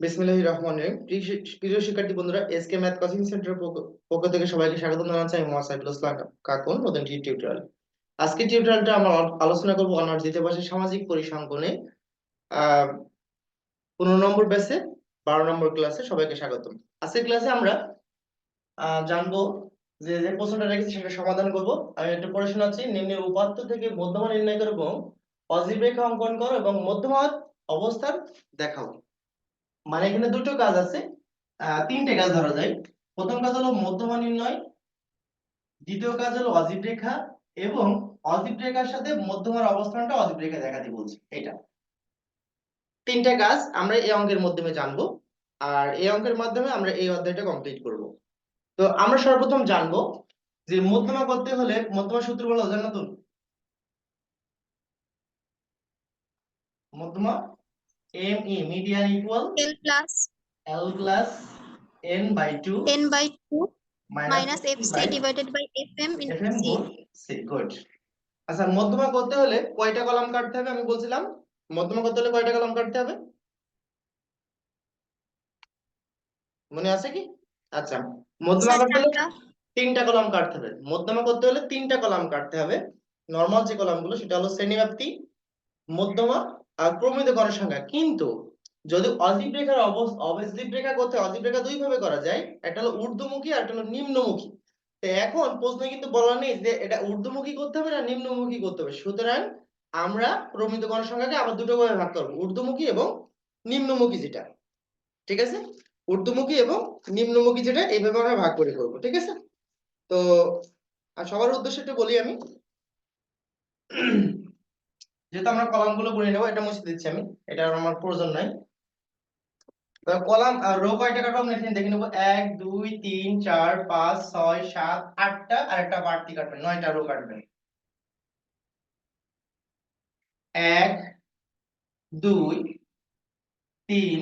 বিসমিল্লাহির রহমানির রহিম। প্রিয় শিক্ষার্থী বন্ধুরা এসকে ম্যাথ কোচিং সেন্টার পক্ষ থেকে সবাইকে স্বাগত জানাচ্ছি। আমি মোহাম্মদ ইসলাম কাকুন, নতুন টিউটোরিয়াল আজকে টিউটোরিয়ালটা আমরা আলোচনা করব অনার্স দ্বিতীয় বর্ষের সামাজিক পরিসংখ্যানে। পনেরো নম্বর ব্যাচে বারো নম্বর ক্লাসে সবাইকে স্বাগতম। আজকের ক্লাসে আমরা জানব যে যে প্রশ্নটা রেখেছি সেটা সমাধান করব। আমি একটা পড়ে শোনাচ্ছি। নিম্নের উপাত্ত থেকে মধ্যমা নির্ণয় করো এবং অজীব রেখা অঙ্কন করো এবং মধ্যমাত অবস্থান দেখাও। মানে এখানে দুটো কাজ আছে। তিনটে কাজ ধরা যায় প্রথম কাজ হলো মধ্যমা নির্ণয়, দ্বিতীয় কাজ হলো অজীব রেখা এবং অজীব রেখার সাথে মধ্যমার অবস্থানটা অজীব রেখা দেখাতে বলছি এটা তিনটা কাজ আমরা এই অঙ্কের মাধ্যমে জানব আর এই অঙ্কের মাধ্যমে আমরা এই অধ্যায়টা কমপ্লিট করব। তো আমরা সর্বপ্রথম জানব যে মধ্যমা করতে হলে মধ্যমা সূত্র বলা যায় নতুন মধ্যমা M E median equal L plus. L plus n by 2 n by 2 minus minus fc by divided by fm into FM c. C good আচ্ছা মধ্যমা করতে হলে কয়টা কলাম কাটতে হবে? আমি বলছিলাম মধ্যমা করতে হলে কয়টা কলাম কাটতে হবে? মনে আছে কি? আচ্ছা মধ্যমা করতে হলে। তিনটা কলাম কাটতে হবে। মধ্যমা করতে হলে তিনটা কলাম কাটতে হবে। নরমাল যে কলামগুলো সেটা হলো শ্রেণীব্যাপ্তি মধ্যমা আর প্রমিত গণের সংখ্যা কিন্তু যদি অজীব রেখার অবজীব রেখা করতে অজীব রেখা দুই ভাবে করা যায়। একটা হলো ঊর্ধ্বমুখী আর একটা হলো নিম্নমুখী। এখন প্রশ্নে কিন্তু বলা নেই যে এটা ঊর্ধ্বমুখী করতে হবে না নিম্নমুখী করতে হবে। সুতরাং আমরা প্রমিত গণের সংখ্যাকে আবার দুটো ভাবে ভাগ করব, ঊর্ধ্বমুখী এবং নিম্নমুখী যেটা। ঠিক আছে? ঊর্ধ্বমুখী এবং নিম্নমুখী যেটা, এইভাবে আমরা ভাগ করে করব, ঠিক আছে? তো, আর সবার উদ্দেশ্যে একটু বলি আমি। যেহেতু আমরা কলামগুলো গুনে নেব, এটা মুছে দিচ্ছি আমি। এটা আমার প্রয়োজন নাই। কলাম রো কয়টা কাটবো আমরা দেখে নেব। এক, দুই, তিন, চার, পাঁচ, ছয়, সাত, আটটা, আর একটা বাড়তি কাটবেন, নয়টা রো কাটবেন। এক, দুই, তিন,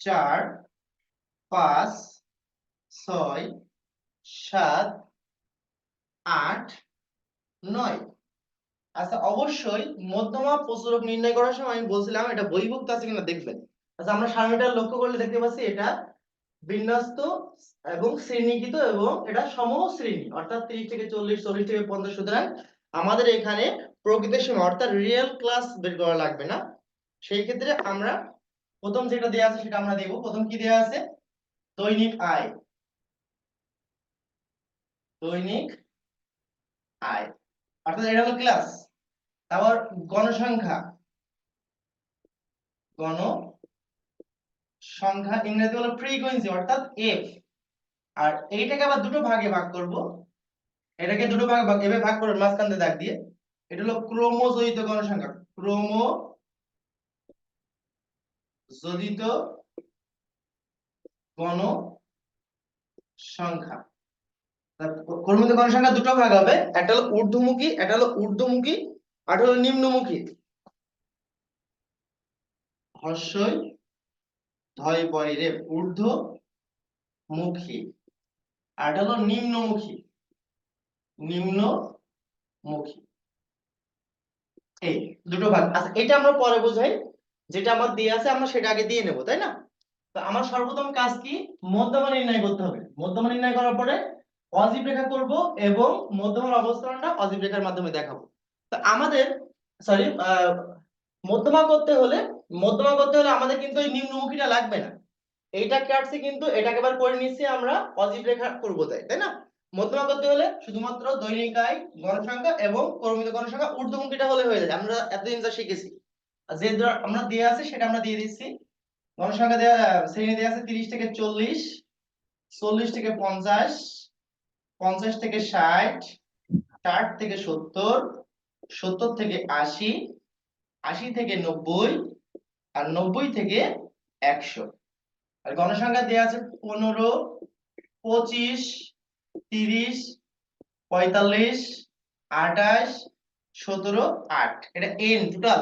চার, পাঁচ, ছয়, সাত, আট, নয়। আচ্ছা অবশ্যই মধ্যমা প্রচুরক নির্ণয় করার সময় আমি বলছিলাম, এটা বইভুক্ত আছে কিনা দেখবেন। আচ্ছা আমরা সারণীটা লক্ষ্য করলে দেখতে পাচ্ছি এটা বিন্যস্ত এবং শ্রেণীকৃত এবং এটা সমশ্রেণী, অর্থাৎ তিরিশ থেকে চল্লিশ চল্লিশ থেকে পঞ্চাশ, সুতরাং আমাদের এখানে প্রকৃত সীমা, অর্থাৎ রিয়েল ক্লাস বের করা লাগবে না। সেই ক্ষেত্রে আমরা প্রথম যেটা দেওয়া আছে সেটা আমরা দেব। প্রথম কি দেওয়া আছে? দৈনিক আয়। দৈনিক আয়। অর্থাৎ এটা হলো ক্লাস তারপর গণসংখ্যা। গণ সংখ্যা হলো ফ্রিকোয়েন্সি অর্থাৎ এফ আর এইটাকে আবার দুটো ভাগে ভাগ করব। এটাকে দুটো ভাগে ভাগ এভাবে ভাগ করব মাঝখান দাগ দিয়ে। এটা হলো ক্রোমোজোইত গণসংখ্যা। ক্রোমো জোদিত গণ সংখ্যা ক্রমিত গণসংখ্যা দুটো ভাগ হবে, একটা হলো ঊর্ধ্বমুখী, একটা হলো ঊর্ধ্বমুখী, আর হলো নিম্নমুখী। হর্ষই ধয় বয় রে, ঊর্ধ্বমুখী। আর হলো নিম্নমুখী নিম্নমুখী। এই দুটো ভাগ। আচ্ছা এটা আমরা পরে বোঝাই, যেটা আমার দিয়ে আছে, আমরা সেটা আগে দিয়ে নেব, তাই না? তো আমার সর্বপ্রথম কাজ কি? মধ্যমা নির্ণয় করতে হবে। মধ্যমা নির্ণয় করার পরে অজীব রেখা করব এবং মধ্যমার অবস্থানটা অজীব রেখার মাধ্যমে দেখাবো। তো আমাদের সরি মধ্যমা করতে হলে মধ্যমা করতে হলে আমাদের কিন্তু এই নিম্নমুখীটা লাগবে না। এইটা কাটছে কিন্তু, এটাকে এবার করে নিচ্ছি আমরা অজীব রেখা করব তাই তাই না? মধ্যমা করতে হলে শুধুমাত্র দৈনিক আয় গণসংখ্যা এবং কর্মিত গণসংখ্যা ঊর্ধ্বমুখীটা হলে হয়ে যায়। আমরা এতদিন যা শিখেছি যে আমরা দিয়ে আছে সেটা আমরা দিয়ে দিচ্ছি। গণসংখ্যা দেওয়া শ্রেণি দেওয়া আছে তিরিশ থেকে চল্লিশ চল্লিশ থেকে পঞ্চাশ পঞ্চাশ থেকে ষাট ষাট থেকে সত্তর সত্তর থেকে আশি আশি থেকে নব্বই আর নব্বই থেকে একশো। আর গণসংখ্যা দেওয়া আছে পনেরো, পঁচিশ, তিরিশ, পঁয়তাল্লিশ, আঠাশ, সতেরো, আট। এটা এন টোটাল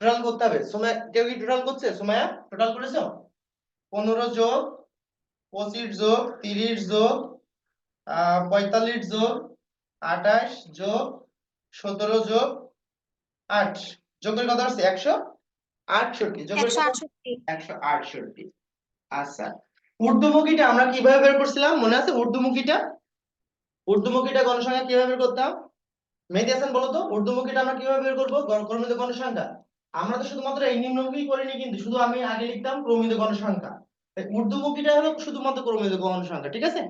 টোটাল করতে হবে। সময় কেউ কি টোটাল করছে? সময়া টোটাল করেছ? পনেরো যোগ পঁচিশ যোগ তিরিশ যোগ পঁয়তাল্লিশ যোগ আঠাশ যোগ সতেরো যোগ আট। যোগ করে কত আসছে? একশো আটষট্টি। একশো আটষট্টি। আচ্ছা। ঊর্ধ্বমুখীটা আমরা কীভাবে বের করছিলাম? মনে আছে ঊর্ধ্বমুখীটা? ঊর্ধ্বমুখীটা গণসংখ্যা কীভাবে বের করতাম? মেহেদি হাসান বলো তো। ঊর্ধ্বমুখীটা আমরা কীভাবে বের করব? ক্রমিত গণসংখ্যা। আমরা তো শুধুমাত্র এই নিম্নমুখী করিনি কিন্তু শুধু আমি আগে লিখতাম ক্রমিত গণসংখ্যা। তাই ঊর্ধ্বমুখীটা হলো শুধুমাত্র ক্রমিত গণসংখ্যা ঠিক আছে?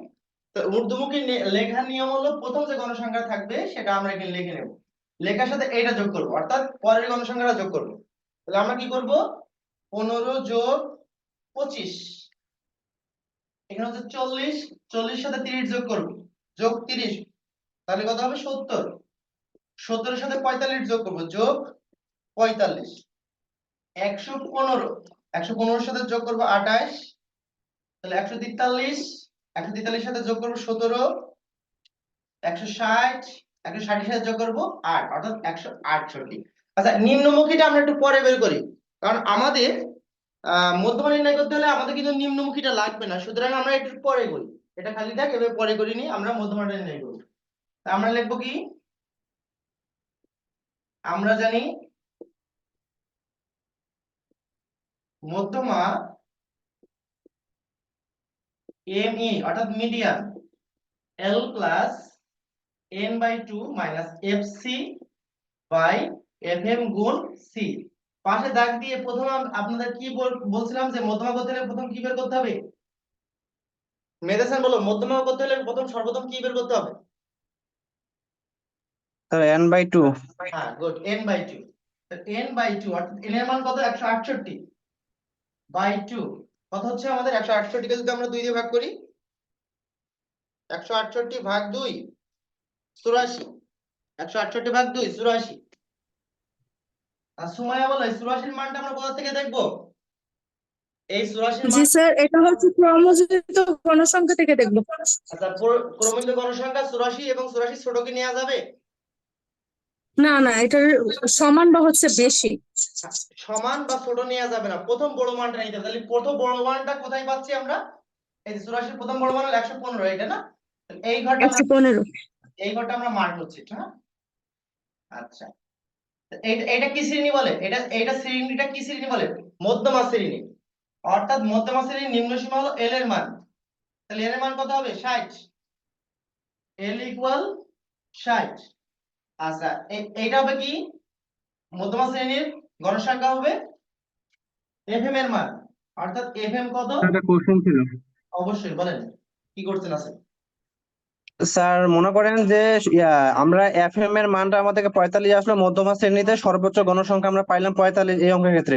ঊর্ধ্বমুখী লেখার নিয়ম হলো প্রথম যে গণসংখ্যা থাকবে সেটা আমরা এখানে লিখে নেব। লেখার সাথে এইটা যোগ করব, অর্থাৎ পরের গণসংখ্যাটা যোগ করব। তাহলে আমরা কি করব? পনেরো যোগ পঁচিশ। এখানে হচ্ছে চল্লিশ চল্লিশ সাথে তিরিশ যোগ করব। যোগ তিরিশ, তাহলে কত হবে? সত্তর। সত্তরের সাথে পঁয়তাল্লিশ যোগ করব, যোগ পঁয়তাল্লিশ। একশো পনেরো, একশো পনেরোর সাথে যোগ করব আঠাশ। তাহলে একশো তেতাল্লিশ একশো তেতাল্লিশ সাথে যোগ করব সতেরো, একশো ষাট, একশো ষাটের সাথে যোগ করব আট, অর্থাৎ একশো আটষট্টি। আচ্ছা নিম্নমুখীটা আমরা একটু পরে বের করি। কারণ আমাদের মধ্যমা নির্ণয় করতে হলে আমাদের কিন্তু নিম্নমুখীটা লাগবে না। সুতরাং আমরা একটু পরে করি। এটা খালি থাক এবার পরে করিনি, আমরা মধ্যমাটা নির্ণয় করব আমরা লিখব কি? আমরা জানি মধ্যমা ME অর্থাৎ median L plus N by two minus F C by F M গুণ সি পাশে দাগ দিয়ে প্রথম আপনাদের কি বলছিলাম যে মধ্যমা করতে প্রথম কি বের করতে হবে? মেদেসান বলো মধ্যমা করতে প্রথম সর্বপ্রথম কি বের করতে হবে? স্যার n বাই 2 হ্যাঁ গুড n বাই 2 তো n বাই 2 অর্থাৎ n এর মান কত? 168 বাই 2 কথা হচ্ছে আমাদের? একশো আটষট্টিকে যদি আমরা দুই দিয়ে ভাগ করি একশো আটষট্টি ভাগ দুই চুরাশি। একশো আটষট্টি ভাগ দুই চুরাশি। আর মানটা আমরা থেকে দেখব? এই এটা হচ্ছে আচ্ছা, চুরাশি এবং চুরাশি ছোট নেওয়া যাবে? না না এটার সমান বা হচ্ছে বেশি। সমান বা ছোট নেওয়া যাবে না। প্রথম বড় মানটা নিতে হবে। তাহলে প্রথম বড় মানটা কোথায় পাচ্ছি আমরা? এই যে চুরাশির প্রথম বড় মান হলো একশো পনেরো এটা না? এই ঘরটা একশো পনেরো। এই ঘরটা আমরা মার্ক করছি হ্যাঁ আচ্ছা। এটা কি শ্রেণি বলে? এটা এটা শ্রেণীটা কি শ্রেণি বলে? মধ্যমা শ্রেণি। অর্থাৎ মধ্যমা শ্রেণির নিম্ন সীমা হলো এল এর মান। তাহলে এল এর মান কত হবে? ষাট। এল ইকুয়াল ষাট। আচ্ছা এইটা হবে কি? মধ্যম শ্রেণির গণসংখ্যা হবে এফএম এর মান। অর্থাৎ এফএম কত? একটা কোশ্চেন ছিল। অবশ্যই বলেন। কি করছেন আছে স্যার মনে করেন যে আমরা এফএম এর মানটা আমাদেরকে পঁয়তাল্লিশ আসলো, মধ্যমা শ্রেণীতে সর্বোচ্চ গণসংখ্যা আমরা পাইলাম পঁয়তাল্লিশ এই অঙ্কের ক্ষেত্রে।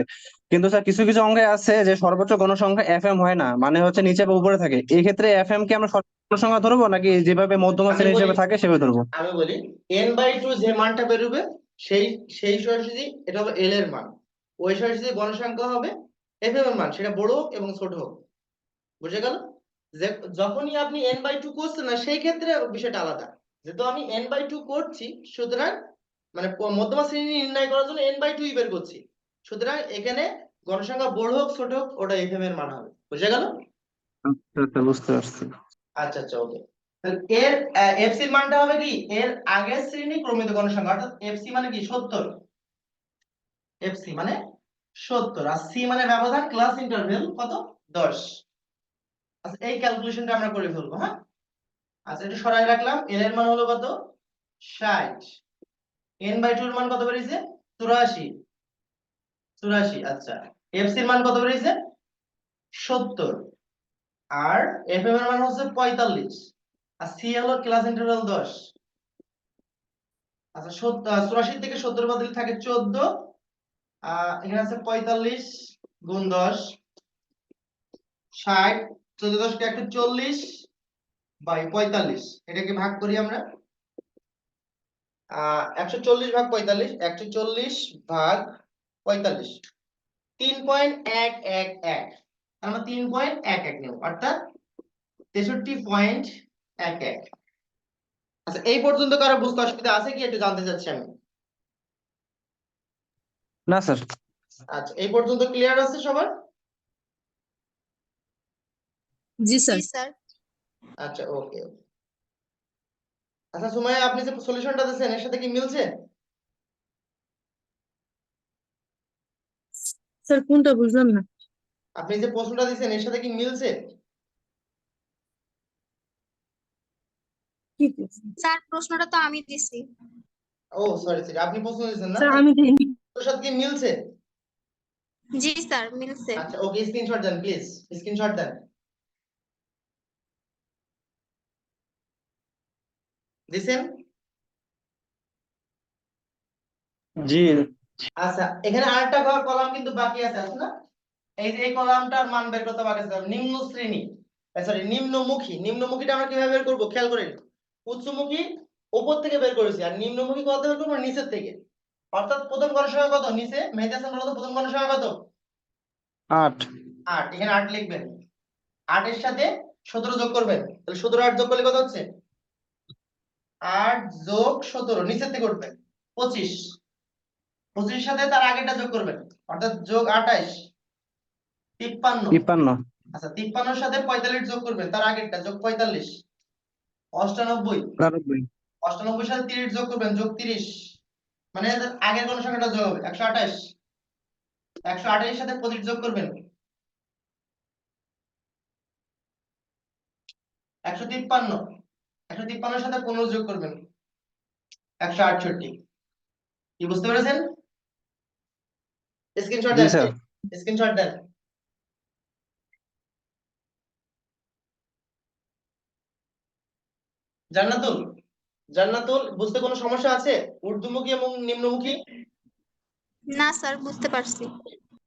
কিন্তু স্যার কিছু কিছু অঙ্কে আছে যে সর্বোচ্চ গণসংখ্যা এফএম হয় না মানে হচ্ছে নিচে বা উপরে থাকে। এই ক্ষেত্রে এফএম কি আমরা গণসংখ্যা ধরবো নাকি যেভাবে মধ্যমা শ্রেণি হিসেবে থাকে সেভাবে ধরবো? আমি বলি এন বাই টু যে মানটা বেরোবে, সেই সেই সরাসরি এটা হলো এল এর মান। ওই সরাসরি গণসংখ্যা হবে এফ এম এর মান, সেটা বড় এবং ছোট হোক বুঝে গেল? যে যখনই আপনি এন বাই টু করছেন না সেই ক্ষেত্রে বিষয়টা আলাদা। যেহেতু আমি এন বাই টু করছি সুতরাং মানে মধ্যমা শ্রেণি নির্ণয় করার জন্য এন বাই টুই বের করছি। সুতরাং এখানে গণসংখ্যা বড় হোক ছোট হোক ওটা এফ এম এর মান হবে। বুঝে গেল? আচ্ছা আচ্ছা বুঝতে পারছি। আচ্ছা আচ্ছা ওকে এর এফসি এর মানটা হবে কি? এর আগের শ্রেণি ক্রমিত গণসংখ্যা অর্থাৎ এফসি মানে কি? সত্তর। এফসি মানে সত্তর। আর সি মানে ব্যবধান ক্লাস ইন্টারভেল কত? দশ। আচ্ছা এই ক্যালকুলেশনটা আমরা করে ফেলব হ্যাঁ? আচ্ছা এটা সরাই রাখলাম এল এর মান হলো কত? ষাট। এন বাই টু এর মান কত বেরিয়েছে? চুরাশি। চুরাশি আচ্ছা। এফসি এর মান কত বেরিয়েছে? সত্তর। আর এফ এম এর মান হচ্ছে পঁয়তাল্লিশ। আর সি হলো ক্লাস ইন্টারভ্যাল দশ। আচ্ছা চুরাশি থেকে সত্তর বাদ দিলে থাকে চোদ্দ। এখানে আছে পঁয়তাল্লিশ গুণ দশ। ষাট। চোদ্দ দশকে একটা চল্লিশ বাই পঁয়তাল্লিশ এটাকে ভাগ করি আমরা। একশো চল্লিশ ভাগ পঁয়তাল্লিশ একশো চল্লিশ ভাগ পঁয়তাল্লিশ। তিন পয়েন্ট এক এক এক আমরা তিন পয়েন্ট এক এক নেব অর্থাৎ তেষট্টি পয়েন্ট এক এক। আচ্ছা এই পর্যন্ত কারও বুঝতে অসুবিধা আছে কি? একটু জানতে চাচ্ছি আমি। না স্যার। আচ্ছা এই পর্যন্ত ক্লিয়ার আছে সবার? জি স্যার। আচ্ছা ওকে আচ্ছা সুমাইয়া আপনি যে সলিউশনটা দিয়েছেন এর সাথে কি মিলছে? স্যার কোনটা বুঝলাম না। আপনি যে প্রশ্নটা দিয়েছেন এর সাথে কি মিলছে? কি স্যার প্রশ্নটা তো আমি দিছি। ও সরি সরি আপনি প্রশ্ন দিয়েছেন না? স্যার আমি দিইনি। ওর সাথে কি মিলছে? জি স্যার মিলছে। আচ্ছা ওকে স্ক্রিনশট দেন প্লিজ স্ক্রিনশট দেন। দিছেন? জি। আচ্ছা এখানে আরেকটা কলাম কিন্তু বাকি আছে আছে না? এই যে এই কলামটার মান বের করতে বাকি আছে নিম্ন শ্রেণি। সরি নিম্নমুখী। নিম্নমুখীটা আমরা কীভাবে বের করব? খেয়াল করেন। উচ্চমুখী উপর থেকে বের করেছি আর নিম্নমুখী কত বের করব? নিচের থেকে। অর্থাৎ প্রথম গণের সংখ্যা কত? নিচে। মেহেদি হাসান বলো প্রথম গণের সংখ্যা কত? আট। আট। এখানে আট লিখবেন। আটের সাথে সতেরো যোগ করবেন। তাহলে সতেরো আট যোগ করলে কত হচ্ছে? আট যোগ সতেরো নিচের থেকে উঠবে পঁচিশ। পঁচিশের সাথে তার আগেরটা যোগ করবেন অর্থাৎ যোগ আঠাইশ তিপ্পান্ন। তিপ্পান্ন। আচ্ছা তিপ্পান্নর সাথে পঁয়তাল্লিশ যোগ করবেন তার আগেরটা যোগ পঁয়তাল্লিশ। অষ্টানব্বই। অষ্টানব্বই। সাথে তিরিশ যোগ করবেন যোগ তিরিশ। মানে আগের কোন সংখ্যাটা যোগ হবে একশো আঠাশ একশো আঠাশের সাথে পঁচিশ যোগ করবেন। একশো তিপ্পান্ন। একশো তিপ্পান্নের সাথে পনেরো যোগ করবেন। একশো আটষট্টি। কি বুঝতে পেরেছেন? স্ক্রিনশট দেন। স্ক্রিনশট দেন। জান্নাতুল জান্নাতুল বুঝতে কোনো সমস্যা আছে? উর্দুমুখী এবং নিম্নমুখী? না স্যার বুঝতে পারছি।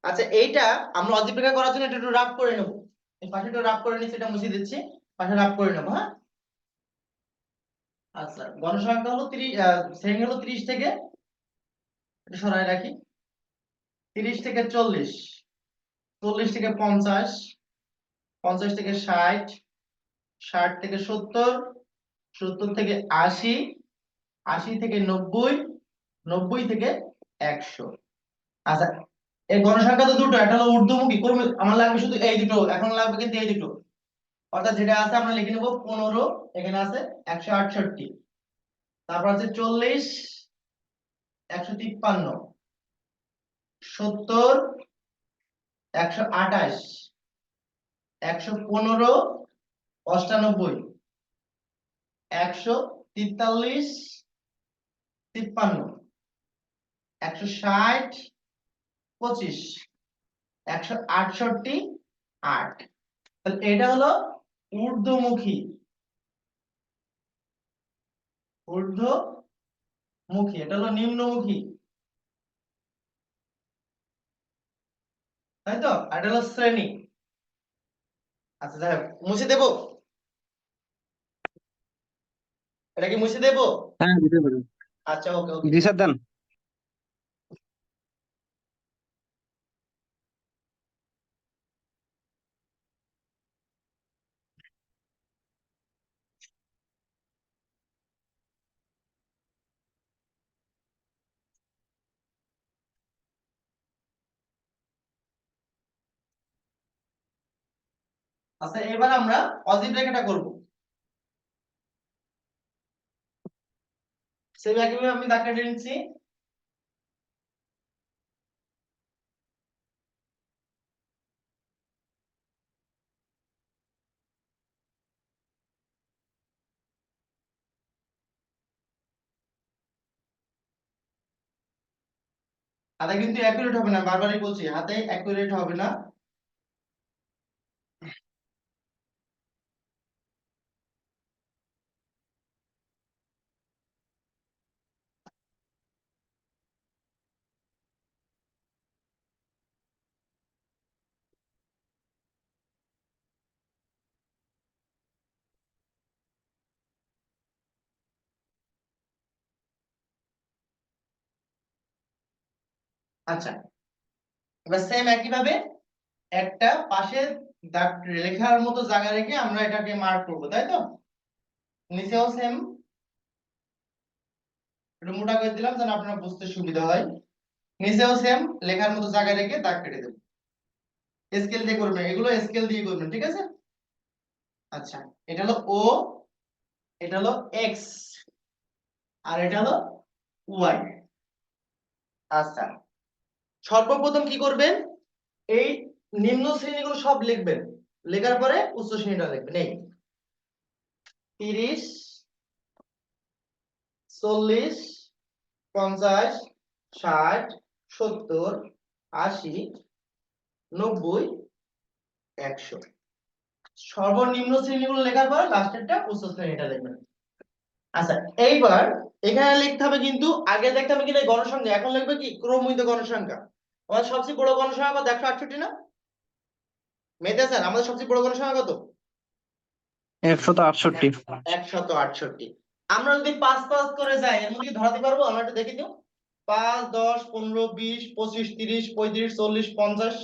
আচ্ছা এইটা আমরা অজীবিকা করার জন্য এটা একটু রাফ করে নেব। এই পাশে একটু রাফ করে নিচ্ছি এটা মুছে দিচ্ছি। পাশে রাফ করে নেব হ্যাঁ? আচ্ছা গণসংখ্যা হলো ত্রিশ শ্রেণি হলো ত্রিশ থেকে সরাই রাখি, তিরিশ থেকে চল্লিশ চল্লিশ থেকে পঞ্চাশ পঞ্চাশ থেকে ষাট ষাট থেকে সত্তর সত্তর থেকে আশি আশি থেকে নব্বই নব্বই থেকে একশো। আচ্ছা এই গণসংখ্যা তো দুটো, একটা হলো ঊর্ধ্বমুখী ক্রমে আমার লাগবে শুধু এই দুটো, এখন লাগবে কিন্তু এই দুটো। অর্থাৎ যেটা আছে আমরা লিখে নেব পনেরো, এখানে আছে একশো আটষট্টি। তারপর আছে চল্লিশ, একশো তিপ্পান্ন। সত্তর, একশো আঠাশ। একশো পনেরো, অষ্টানব্বই। একশো তেতাল্লিশ, তিপ্পান্ন। একশো ষাট, পঁচিশ। একশো আটষট্টি, আট। তাহলে এটা হলো ঊর্ধ্বমুখী। ঊর্ধ্বমুখী এটা হলো নিম্নমুখী। তাই তো? এটা হলো শ্রেণি। আচ্ছা যাই হোক মুছে দেবো? এটা কি মুছে দেবো? হ্যাঁ দিতে পারি আচ্ছা ওকে ওকে। জি স্যার দেন। আচ্ছা এবার আমরা অজীব রেখাটা করব। সেই একইভাবে আমি দাগ কেটে নিচ্ছি। হাতে কিন্তু অ্যাকুরেট হবে না, বারবারই বলছি, হাতে অ্যাকুরেট হবে না। আচ্ছা এবার সেম একই ভাবে একটা পাশে দাগ লেখার মতো জায়গা রেখে আমরা এটাকে মার্ক করব, তাই তো? নিচেও সেম একটু মোটা করে দিলাম যেন আপনার বুঝতে সুবিধা হয়। নিচেও সেম লেখার মতো জায়গা রেখে দাগ কেটে দেবো। স্কেল দিয়ে করবেন, এগুলো স্কেল দিয়ে করবেন, ঠিক আছে? আচ্ছা এটা হলো ও এটা হলো এক্স আর এটা হলো ওয়াই আচ্ছা সর্বপ্রথম কি করবেন? এই নিম্ন শ্রেণীগুলো সব লিখবেন। লেখার পরে উচ্চ শ্রেণীটা লিখবেন। এই তিরিশ, চল্লিশ, পঞ্চাশ, ষাট, সত্তর, আশি, নব্বই, একশো। সর্বনিম্ন শ্রেণীগুলো লেখার পর লাস্টেরটা উচ্চ শ্রেণীটা লিখবেন। আচ্ছা এইবার এখানে লিখতে হবে কিন্তু আগে দেখতে হবে এই গণসংখ্যা। এখন লিখবে কি? ক্রমিত গণসংখ্যা। আমাদের সবচেয়ে বড় গণসংখ্যা কত একশো আটষট্টি না? মেয়েতে স্যার আমাদের সবচেয়ে বড় গণসংখ্যা কত একশত আটষট্টি। একশত আটষট্টি। আমরা যদি পাঁচ পাঁচ করে যাই এর মধ্যে ধরাতে পারব? আমরা একটু দেখে দিও। পাঁচ দশ পনেরো বিশ পঁচিশ তিরিশ পঁয়ত্রিশ চল্লিশ পঞ্চাশ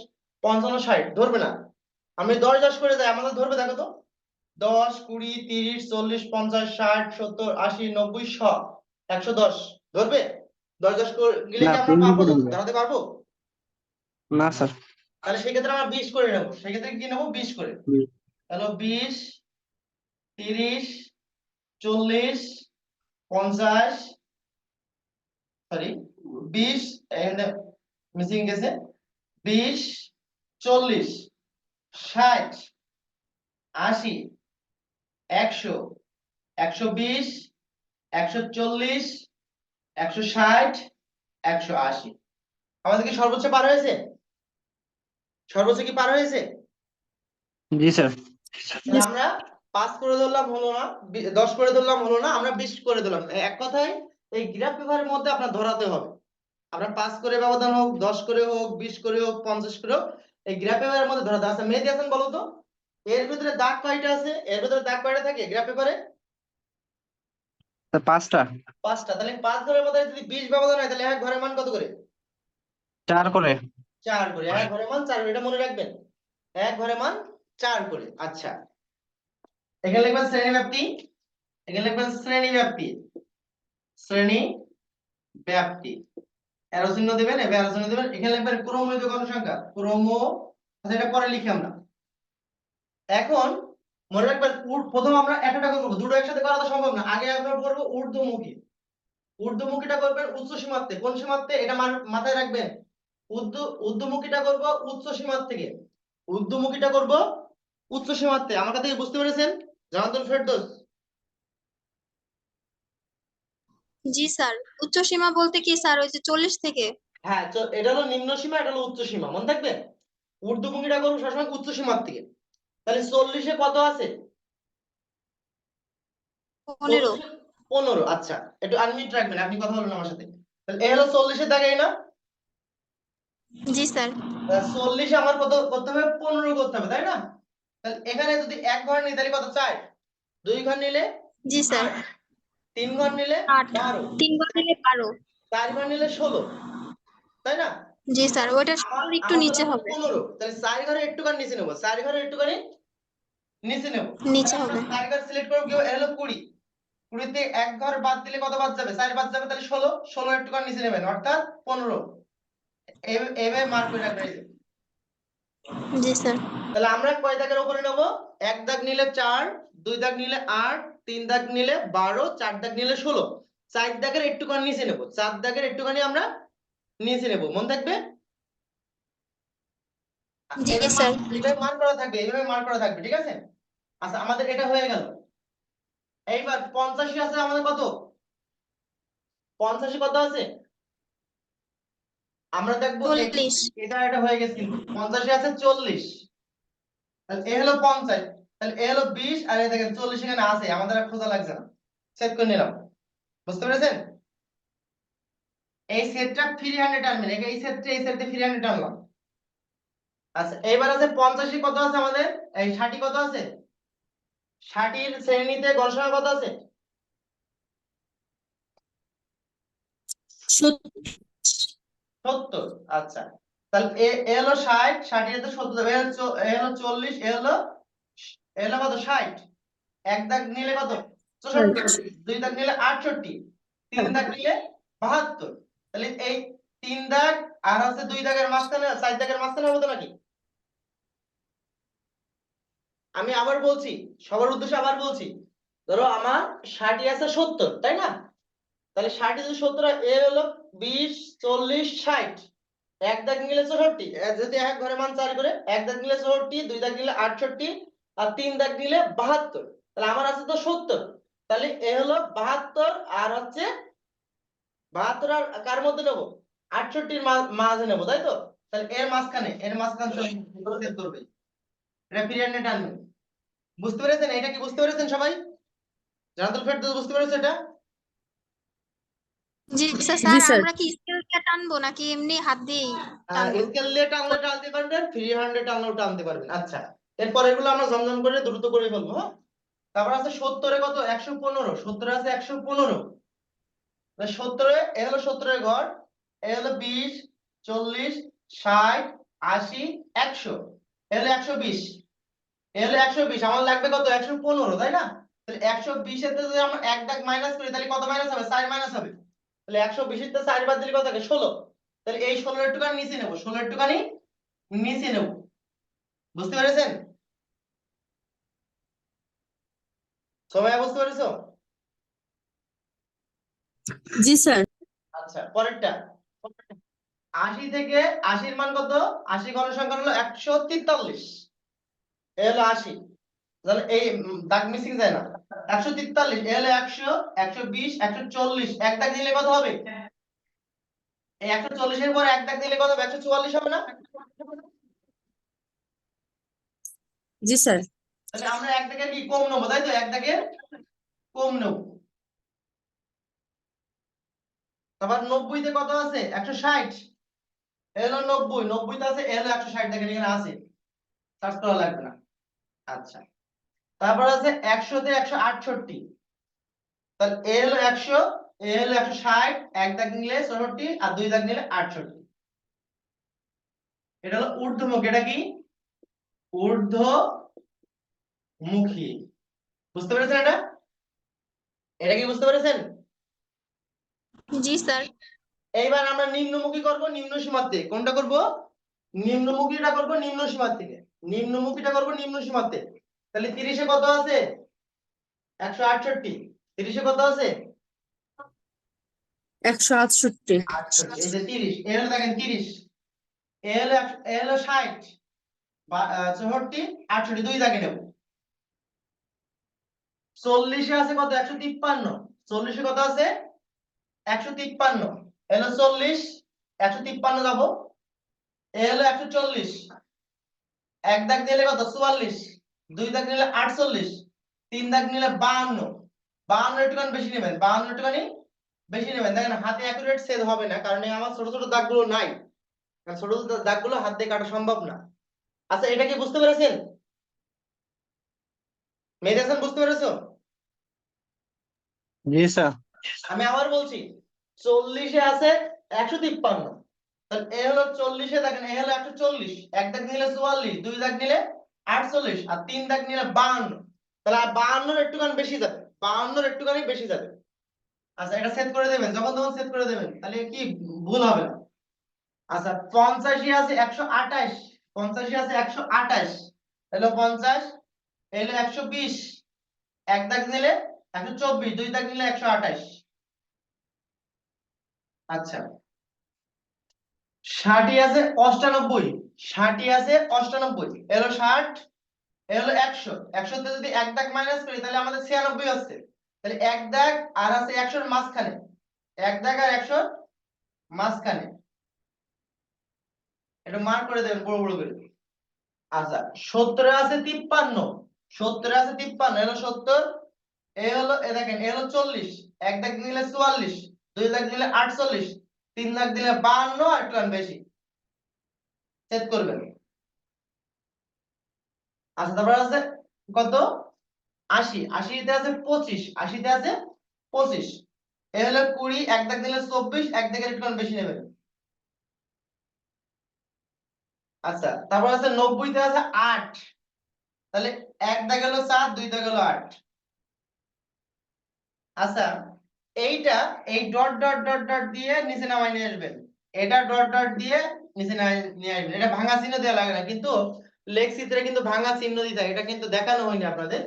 পঞ্চান্ন ষাট। ধরবে না? আমি দশ দশ করে যাই আমাদের ধরবে দেখো তো। দশ কুড়ি তিরিশ চল্লিশ পঞ্চাশ ষাট সত্তর আশি নব্বই শ। একশো দশ। ধরবে? দশ দশ করে গেলে কি আমরা পনেরো পাবো ধরাতে পারব? না স্যার। তাহলে সেক্ষেত্রে আমরা বিশ করে নেব। সেক্ষেত্রে কি নেব? বিশ করে। তাহলে বিশ তিরিশ চল্লিশ পঞ্চাশ সরি বিশ এখানে মিসিং গেছে। বিশ চল্লিশ ষাট আশি একশো একশো বিশ একশো চল্লিশ একশো ষাট একশো আশি। আমাদের কি সর্বোচ্চ পার হয়েছে? সর্বোচ্চ কি পার হয়েছে? জি স্যার। আমরা পাঁচ করে ধরলাম হলো না দশ করে ধরলাম হলো না আমরা বিশ করে দিলাম এক কথায় এই গ্রাফ পেপারের মধ্যে আপনার ধরাতে হবে। আপনার পাঁচ করে ব্যবধান হোক দশ করে হোক বিশ করে হোক পঞ্চাশ করে হোক এই গ্রাফ পেপারের মধ্যে ধরাতে। আচ্ছা মেহেদি হাসান বলো তো। এর ভিতরে দাগ কয়টা আছে? এর ভিতরে দাগ কয়টা থাকে গ্রাফ পেপারে? পাঁচটা। পাঁচটা। তাহলে পাঁচ ঘরের মধ্যে যদি বিশ ব্যবধান হয় তাহলে এক ঘরের মান কত করে? চার করে। চার করে। এক ঘরে মান চার করে এটা মনে রাখবেন। এক ঘরে মান চার করে। আচ্ছা। এখানে লিখবেন শ্রেণি ব্যাপ্তি এখানে লিখবেন শ্রেণি ব্যাপ্তি শ্রেণি ব্যাপ্তি অ্যারো চিহ্ন দিবেন এবার অ্যারো চিহ্ন দিবেন। এখানে লিখবেন ক্রমিত গণসংখ্যা ক্রম আচ্ছা এটা পরে লিখি আমরা। এখন মনে রাখবেন প্রথম আমরা একটা করব দুটো একসাথে করা তো সম্ভব না। আগে আমরা করব ঊর্ধ্বমুখী। ঊর্ধ্বমুখীটা করবেন উচ্চ সীমাতে কোন সীমাতে এটা মাথায় রাখবেন। ঊর্ধ্বমুখীটা করব উচ্চ সীমার থেকে। ঊর্ধ্বমুখীটা করব উচ্চ থেকে। আমার কথা কি বুঝতে পেরেছেন? জানাতুল ফেরদৌস। জি স্যার। উচ্চ সীমা বলতে কি স্যার ওই যে চল্লিশ থেকে? হ্যাঁ তো এটা হলো নিম্ন সীমা এটা হলো উচ্চ সীমা। মনে থাকবে? ঊর্ধ্বমুখীটা করব সবসময় উচ্চ সীমার থেকে। তাহলে চল্লিশে কত আছে? পনেরো। 40 পনেরো আচ্ছা। একটু আনমিউট রাখবেন আপনি কথা বলুন আমার সাথে। তাহলে এ হলো চল্লিশের দাগে না? জি স্যার। চল্লিশে আমার কত করতে হবে? পনেরো করতে হবে তাই না? তাহলে এখানে যদি এক ঘর নিই তাহলে কত চার? দুই ঘর নিলে জি স্যার। তিন ঘর নিলে বারো। তিন বার দিলে বারো। চার ঘর নিলে ষোলো। তাই না? জি স্যার। ওইটা আমার একটু নিচে হবে। পনেরো। তাহলে চার ঘরে একটুখানি নিচে নেব। চার ঘরে একটুখানি নিচে নেব। নিচে হবে। চার ঘর সিলেক্ট করব কেউ হলো কুড়ি। কুড়িতে এক ঘর বাদ দিলে কত বাদ যাবে? চার বাদ যাবে তাহলে ষোলো। ষোলো একটুখানি নিচে নেবেন অর্থাৎ পনেরো। এভাবে এভাবে মার্ক করে রাখবেন জি স্যার। তাহলে আমরা কয় দাগের উপরে নেব? এক দাগ নিলে চার দুই দাগ নিলে আট তিন দাগ নিলে বারো চার দাগ নিলে ষোলো। চার দাগের একটুখানি নিচে নেব। চার দাগের একটুখানি আমরা নিচে নেব। মন থাকবে? মার্ক করা থাকবে এইভাবে মার্ক করা থাকবে ঠিক আছে? আচ্ছা আমাদের এটা হয়ে গেল। এইবার পঞ্চাশি আছে আমাদের কত? পঞ্চাশি কত আছে? আমরা দেখব এটা এটা হয়ে গেছে কিন্তু। পঞ্চাশে আছে চল্লিশ। তাহলে এ হলো পঞ্চাশ। তাহলে এ হলো বিশ আর এ দেখেন চল্লিশ এখানে আছে। আমাদের আর খোঁজা লাগছে না। সেট করে নিলাম। বুঝতে পেরেছেন? এই সেটটা ফ্রি হ্যান্ডে টানবেন এই সেটটা এই সেটটা ফ্রি হ্যান্ডে টানলাম আচ্ছা এবার আছে পঞ্চাশি কত আছে আমাদের? এই ষাটি কত আছে? ষাটির শ্রেণীতে গণসংখ্যা কত আছে? সত্তর আচ্ছা। তাহলে এ হলো ষাট ষাটের তো সত্তর, এ হলো চল্লিশ, এ হলো এ হলো কত? ষাট। এক দাগ নিলে কত? চৌষট্টি। দুই দাগ নিলে আটষট্টি। তিন দাগ নিলে বাহাত্তর। তাহলে এই তিন দাগ আর হচ্ছে দুই দাগের মাঝখানে, চার দাগের মাঝখানে হবে তো নাকি? আমি আবার বলছি, সবার উদ্দেশ্যে আবার বলছি। ধরো আমার ষাটই আছে সত্তর, তাই না? তাহলে ষাট যদি সত্তর এ হলো বিশ, চল্লিশ, ষাট। এক দাগ নিলে চৌষট্টি। যদি এক ঘরে মান চার করে, এক দাগ নিলে চৌষট্টি, দুই দাগ নিলে আটষট্টি, আর তিন দাগ নিলে বাহাত্তর। তাহলে আমার আছে তো সত্তর। তাহলে এ হলো বাহাত্তর, আর হচ্ছে বাহাত্তর আর কার মধ্যে নেব? আটষট্টির মাঝে নেব, তাই তো? তাহলে এর মাঝখানে এর মাঝখানে করবে। এটা পিরিয়ড বুঝতে পেরেছেন? এটা কি বুঝতে পেরেছেন সবাই? জানাতুল ফেরদৌস, বুঝতে পেরেছ এটা? জি স্যার। আমরা কি স্কেল দিয়ে টানবো নাকি এমনি হাত দিয়েই স্কেল দিয়ে টানলে টানতে পারবেন ফ্রি হ্যান্ডে টানলেও টানতে পারবেন। আচ্ছা এরপর এগুলো আমরা জমজম করে দ্রুত করে ফেলব হ্যাঁ? তারপর আছে সত্তরে কত? একশো পনেরো। সত্তরে আছে একশো পনেরো। সত্তরে এ হলো সত্তরের ঘর এ হলো বিশ চল্লিশ ষাট আশি একশো। এ হলো একশো বিশ। এ হলো একশো বিশ। আমার লাগবে কত? একশো পনেরো তাই না? তাহলে একশো বিশের যদি আমরা এক দাগ মাইনাস করি তাহলে কত মাইনাস হবে? চার মাইনাস হবে। তাহলে একশো বিশের তো চার বাদ দিলে কত থাকে ষোলো। তাহলে এই ষোলো একটুখানি নিচে নেব। ষোলো একটুখানি নিচে নেব। বুঝতে পেরেছেন? সবাই বুঝতে পেরেছ? জি স্যার। আচ্ছা পরেরটা। আশি থেকে আশির মান কত? আশি গণসংখ্যা হলো একশো তেতাল্লিশ। এ হলো আশি। তাহলে এই দাগ মিসিং যায় না। একশো তেতাল্লিশ এ একশো একশো বিশ একশো চল্লিশ এক দাগ দিলে কত হবে? একশো চল্লিশের পর এক দাগ দিলে কত হবে? একশো চুয়াল্লিশ হবে না? জি স্যার। তাহলে আমরা এক দাগের কি কম নেব তাই তো? এক দাগের কম নেব। তারপর নব্বইতে কত আছে? একশো ষাট। এলো নব্বই নব্বইতে আছে এলো একশো ষাট দেখেন এখানে আছে। সার্চ করা লাগবে না। আচ্ছা। তারপর আছে একশোতে একশো আটষট্টি। তাহলে এ হলো একশো এ হলো একশো ষাট এক দাগ নিলে চৌষট্টি আর দুই দাগ নিলে আটষট্টি। এটা হলো ঊর্ধ্বমুখী এটা কি? ঊর্ধ্বমুখী। বুঝতে পেরেছেন এটা? এটা কি বুঝতে পেরেছেন? জি স্যার। এইবার আমরা নিম্নমুখী করব নিম্ন সীমার থেকে কোনটা করব? নিম্নমুখীটা করব নিম্ন সীমার থেকে নিম্নমুখীটা করব নিম্ন সীমার থেকে তাহলে তিরিশে কত আছে? একশো আটষট্টি। তিরিশে কত আছে? একশো আটষট্টি। তিরিশ এ হলো দেখেন তিরিশ এ হলো এ হলো ষাট চৌষট্টি আটষট্টি দুই দাগে নেব। চল্লিশে আছে কত? একশো তিপ্পান্ন। চল্লিশে কত আছে? একশো তিপ্পান্ন। এ হলো চল্লিশ একশো তিপ্পান্ন যাব। এ হলো একশো চল্লিশ। এক দাগ দিলে কত? চুয়াল্লিশ। দুই দাগ নিলে আটচল্লিশ তিন দাগ নিলে বাহান্ন। বাহান্ন একটুখানি বেশি নেবেন বাহান্ন একটুখানি বেশি নেবেন। দেখেন হাতে অ্যাকুরেট সেভ হবে না কারণ আমার ছোট ছোট দাগগুলো নাই। ছোট ছোট দাগগুলো হাত দিয়ে কাটা সম্ভব না। আচ্ছা এটা কি বুঝতে পেরেছেন? মেহেদি হাসান বুঝতে পেরেছ? জি স্যার। আমি আবার বলছি চল্লিশে আছে একশো তিপ্পান্ন। তাহলে এ হলো চল্লিশে দেখেন এ হলো একশো চল্লিশ। এক দাগ নিলে চুয়াল্লিশ দুই দাগ নিলে আটচল্লিশ আর তিন দাগ নিলে বাহান্ন। তাহলে বাহান্নর একটুখানি বেশি যাবে। বাহান্নর একটুখানি বেশি যাবে। আচ্ছা এটা সেট করে দেবেন। যখন তখন সেট করে দেবেন। তাহলে কি ভুল হবে না। আচ্ছা পঞ্চাশি আছে একশো আঠাশ। পঞ্চাশি আছে একশো আঠাশ। এলো পঞ্চাশ, এলো একশো বিশ। এক দাগ নিলে একশো চব্বিশ, দুই দাগ নিলে একশো আঠাশ। আচ্ছা। ষাটই আছে অষ্টানব্বই, ষাটই আছে অষ্টানব্বই। এলো ষাট, এলো একশো। একশোতে যদি এক দাগ মাইনাস করি, তাহলে আমাদের ছিয়ানব্বই আসছে তাহলে এক দাগ আর আছে একশোর মাঝখানে। এক দাগ আর একশোর মাঝখানে। এটা মার্ক করে দেবেন, বড় বড় করে। আচ্ছা সত্তরে আছে তিপ্পান্ন। সত্তরে আছে তিপ্পান্ন, এলো সত্তর। এ হলো, এ দেখেন, এ হলো চল্লিশ। এক দাগ নিলে চুয়াল্লিশ, দুই দাগ নিলে আটচল্লিশ। তিন দাগ দিলে বাহান্ন, আর একটু বেশি। সেট করবেন। আচ্ছা তারপর আছে কত? আশি। আশিতে আছে পঁচিশ। আশিতে আছে পঁচিশ। এ হলো কুড়ি, এক দাগ দিলে চব্বিশ, এক দাগের একটু বেশি নেবেন। আচ্ছা তারপর আছে নব্বইতে আছে আট। তাহলে এক দাগ হলো চার দুই দাগ হলো আট। আচ্ছা এইটা এই ডট ডট ডট ডট দিয়ে নিচে নামাই নিয়ে আসবেন। এটা ডট ডট দিয়ে নিচে নিয়ে আসবেন। এটা ভাঙা চিহ্ন দেওয়া লাগে না, কিন্তু লেখ চিত্রে কিন্তু ভাঙা চিহ্ন দিতে হয়, এটা কিন্তু দেখানো হয়নি আপনাদের।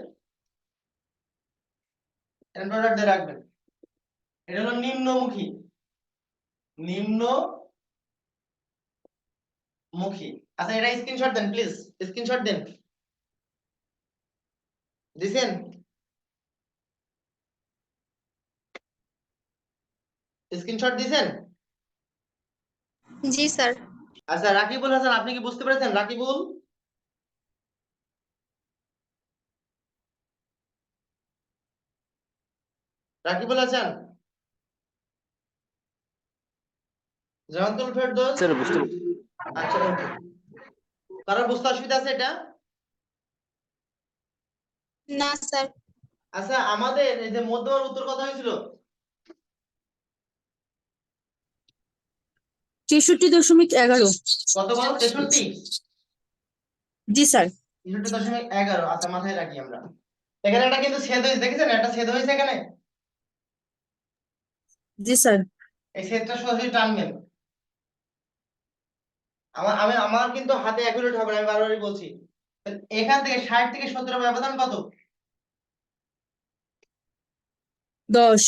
ডট ডট দিয়ে রাখবেন। এটা হলো নিম্নমুখী। নিম্ন মুখী আচ্ছা এটা স্ক্রিনশট দেন প্লিজ স্ক্রিনশট দেন। দিছেন? স্ক্রিনশট দিছেন জি স্যার। আচ্ছা রাকিবুল হাসান আপনি কি বুঝতে পেরেছেন? রাকিবুল? রাকিবুল হাসান? জামাতুল ফেরদৌস স্যার বুঝতে আচ্ছা ওকে। কারোর বুঝতে অসুবিধা আছে এটা? না স্যার। আচ্ছা আমাদের এই যে মধ্যমার উত্তর কথা হয়েছিল তেষট্টি দশমিক এগারো। কত বল? তেষট্টি? জি স্যার। তেষট্টি দশমিক এগারো। আচ্ছা মাথায় রাখি আমরা। এখানে একটা কিন্তু ছেদ হয়েছে দেখেছেন? ছেদ হয়েছে এখানে? জি স্যার। এই সেটটা সরাসরি টানবেন আমার আমি আমার কিন্তু হাতে অ্যাকুরেট হবে আমি বারবারই বলছি। এখান থেকে ষাট থেকে সত্তর ব্যবধান কত? দশ।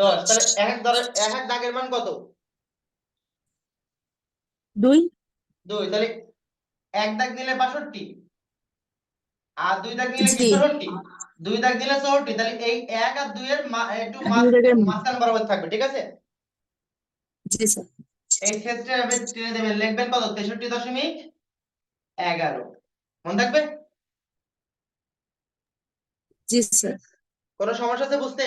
দশ। তাহলে এক এক এক এক দাগের মান কত? দুই। দুই তাহলে এক দাগ দিলে বাষট্টি। আর দুই দাগ দিলে কি। চৌষট্টি। দুই দাগ দিলে চৌষট্টি তাহলে এই এক আর দুইয়ের মা- একটু দুই মাঝখান বরাবর থাকবে ঠিক আছে? জি স্যার। এই ক্ষেত্রে আপনি টেনে দেবেন লিখবেন কত? তেষট্টি দশমিক এগারো। মনে থাকবে? জি স্যার। কোনো সমস্যা আছে বুঝতে?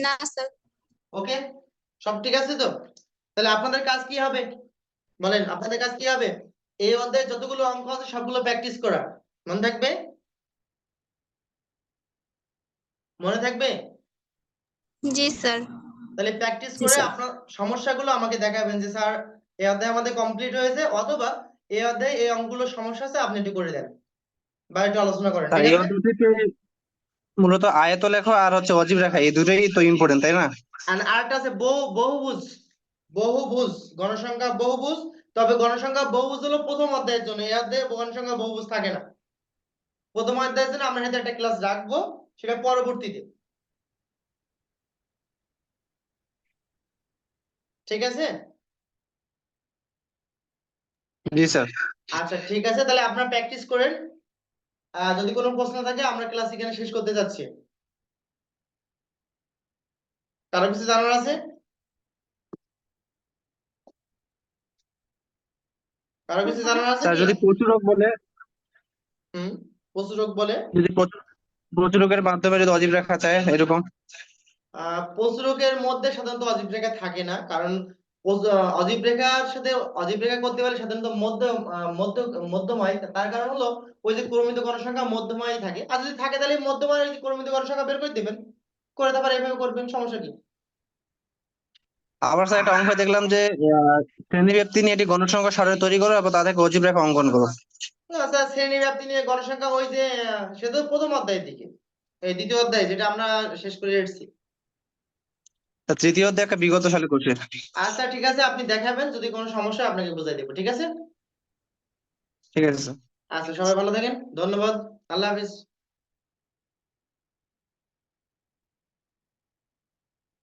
না স্যার। ওকে? সব ঠিক আছে তো? তাহলে আপনাদের কাজ কি হবে? বলেন আপনাদের কাজ কি হবে? এই অধ্যায়ে যতগুলো অঙ্ক আছে সবগুলো প্র্যাকটিস করা। মনে থাকবে? মনে থাকবে? জি স্যার। তাহলে প্র্যাকটিস করে আপনার সমস্যাগুলো আমাকে দেখাবেন যে স্যার এই অধ্যায় আমাদের কমপ্লিট হয়েছে অথবা এই অধ্যায়ে এই অঙ্কগুলো সমস্যা আছে আপনি একটু করে দেন। বা একটু আলোচনা করেন মূলত আয়ত লেখা আর হচ্ছে অজীব রেখা এই দুটোই তো ইম্পর্টেন্ট তাই না? আর আরেকটা আছে বহু বহুভুজ। বহুভুজ গণসংখ্যা বহুভুজ। তবে গণসংখ্যা বহুভুজ হলো প্রথম অধ্যায়ের জন্য। এই অধ্যায়ে গণসংখ্যা বহুভুজ থাকে না। প্রথম অধ্যায়ের জন্য আমরা হাতে একটা ক্লাস রাখব সেটা পরবর্তীতে। ঠিক আছে? জি স্যার। আচ্ছা ঠিক আছে। তাহলে আপনারা প্র্যাকটিস করেন। যদি কোনো প্রশ্ন থাকে আমরা ক্লাস এখানে শেষ করতে যাচ্ছি। কারও কিছু জানার আছে? কারও কিছু জানার আছে স্যার কি? যদি প্রচুরক বলে হুম প্রচুরক বলে? যদি প্রচুরকের মাধ্যমে যদি অজীব রেখা চায় এরকম? প্রচুরকের মধ্যে সাধারণত অজীব রেখা থাকে না কারণ অজীব রেখার সাথে অজীব রেখা করতে পারে সাধারণত মধ্য মধ্য মধ্যময় তার কারণ হলো ওই যে ক্রমিত গণসংখ্যা মধ্যময় থাকে। আর যদি থাকে তাহলে মধ্যময় ক্রমিত গণসংখ্যা বের করে দিবেন। করে তারপর এভাবে করবেন সমস্যা কি? আবার স্যার একটা অঙ্ক দেখলাম যে আহ, শ্রেণীব্যাপ্তি নিয়ে একটি গণসংখ্যা সারণী তৈরি করো এবং তাদেরকে অজীব রেখা অঙ্কন করো। শ্রেণি ব্যাপ্তি নিয়ে গণসংখ্যা ওই যে সেটা তো প্রথম অধ্যায়ের দিকে। এই দ্বিতীয় অধ্যায় যেটা আমরা শেষ করে এসেছি। তা তৃতীয় অধ্যায় একটা বিগত সালে করছে। আচ্ছা ঠিক আছে আপনি দেখাবেন যদি কোনো সমস্যা আপনাকে বুঝাই দেবো ঠিক আছে? ঠিক আছে স্যার। আচ্ছা সবাই ভালো থাকেন ধন্যবাদ আল্লাহ হাফিজ।